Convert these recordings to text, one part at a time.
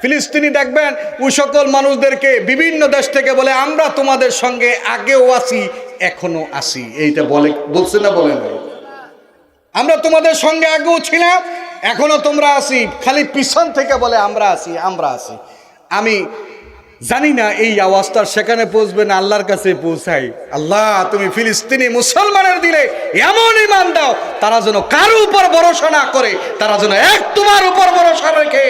ফিলিস্তিনি দেখবেন ওই সকল মানুষদেরকে বিভিন্ন দেশ থেকে বলে, আমরা তোমাদের সঙ্গে আগেও আসি এখনও আসি এইটা বলে, বলছে না বলে না আমরা তোমাদের সঙ্গে আগেও ছিলাম, এখনও তোমরা আসি খালি পিছন থেকে বলে, আমরা আসি আমরা আসি আমি জানি না এই আওয়াজটা সেখানে পৌঁছবে না, আল্লাহর কাছে পৌঁছাই। আল্লাহ, তুমি ফিলিস্তিনি মুসলমানের দিলে এমন ইমান দাও, তারা যেন কারও উপর ভরসা না করে, তারা যেন এক তোমার উপর ভরসা রেখে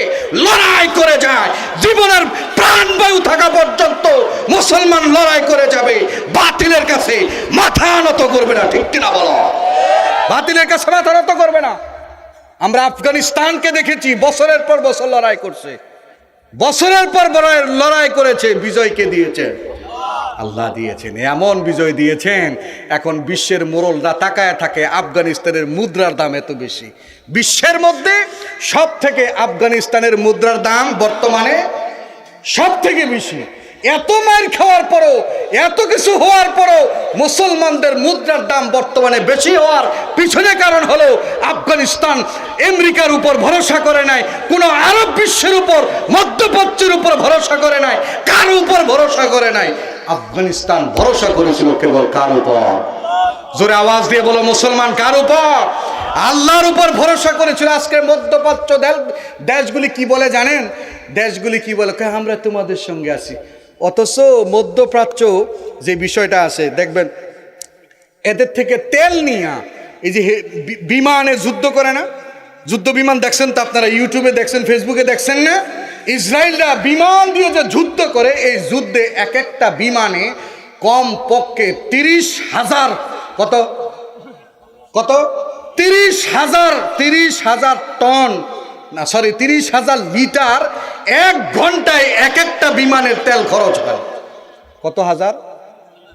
লড়াই করে যায়। জীবনের প্রাণবায়ু থাকা পর্যন্ত মুসলমান লড়াই করে যাবে, বাতিলের কাছে মাথা নত করবে না, ঠিক কিনা বলো? বাতিলের কাছে মাথা নত করবে না। আমরা আফগানিস্তানকে দেখেছি, বছরের পর বছর লড়াই করছে। বছরের পর লড়াই করেছে বিজয়কে দিয়েছেন। আল্লাহ দিয়েছেন, এমন বিজয় দিয়েছেন, এখন বিশ্বের মোরলরা তাকায় থাকে, আফগানিস্তানের মুদ্রার দাম এত বেশি। বিশ্বের মধ্যে সব থেকে আফগানিস্তানের মুদ্রার দাম বর্তমানে সব থেকে বেশি। এত মার খাওয়ার পরও, এত কিছু হওয়ার পরও মুসলমানদের মুদ্রার দাম বর্তমানে বেশি হওয়ার পিছনে কারণ হলো আফগানিস্তান আমেরিকার উপর ভরসা করে নাই, কোনো আরব বিশ্বের উপর, মধ্যপ্রাচ্যের উপর ভরসা করে নাই, কার উপর ভরসা করে নাই। আফগানিস্তান ভরসা করেছিল কেবল কার উপর? জোরে আওয়াজ দিয়ে বলো, মুসলমান কার উপর? আল্লাহর উপর ভরসা করেছিল আজকের মধ্যপ্রাচ্য দেশ- দেশগুলি কি বলে জানেন? দেশগুলি কি বলে? আমরা তোমাদের সঙ্গে আছি। অথচ মধ্যপ্রাচ্য যে বিষয়টা আছে, দেখবেন, এদের থেকে তেল নিয়ে এই যে বিমানে যুদ্ধ করে না, যুদ্ধ বিমান দেখছেন তো আপনারা, ইউটিউবে দেখছেন, ফেসবুকে দেখছেন না, ইসরায়েলরা বিমান দিয়ে যে যুদ্ধ করে, এই যুদ্ধে এক একটা বিমানে কম পক্ষে তিরিশ হাজার, কত? কত? তিরিশ হাজার তিরিশ হাজার টন না সরি তিরিশ হাজার লিটার এক ঘন্টায় এক একটা বিমানের তেল খরচ হয়। কত হাজার?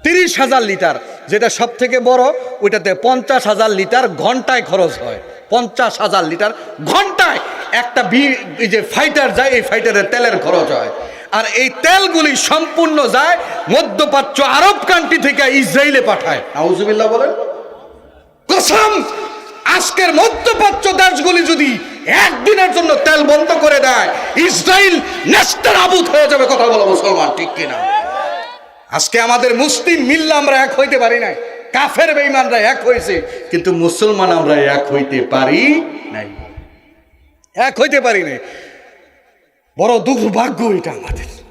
তিরিশ হাজার লিটার। যেটা সব থেকে বড়, ওইটাতে পঞ্চাশ হাজার লিটার ঘন্টায় খরচ হয়। পঞ্চাশ হাজার লিটার ঘন্টায় একটা বি যে ফাইটার যায়, এই ফাইটারের তেলের খরচ হয়। আর এই তেলগুলি সম্পূর্ণ যায় মধ্যপ্রাচ্য আরব কান্ট্রি থেকে ইসরায়েলে পাঠায়। নাউজুবিল্লাহ বলেন। কসম! আজকের মধ্যপ্রাচ্য দেশগুলি যদি একদিনের জন্য তেল বন্ধ করে দেয়। ইসরায়েল নেস্টার আবুত হয়ে যাবে, কথা বলো মুসলমান, ঠিক কিনা? আজকে আমাদের মুসলিম মিল্লা আমরা এক হইতে পারি নাই। কাফের বেইমানরা এক হয়েছে কিন্তু মুসলমান আমরা এক হইতে পারি নাই। এক হইতে পারি নাই। বড় দুর্ভাগ্য এটা আমাদের।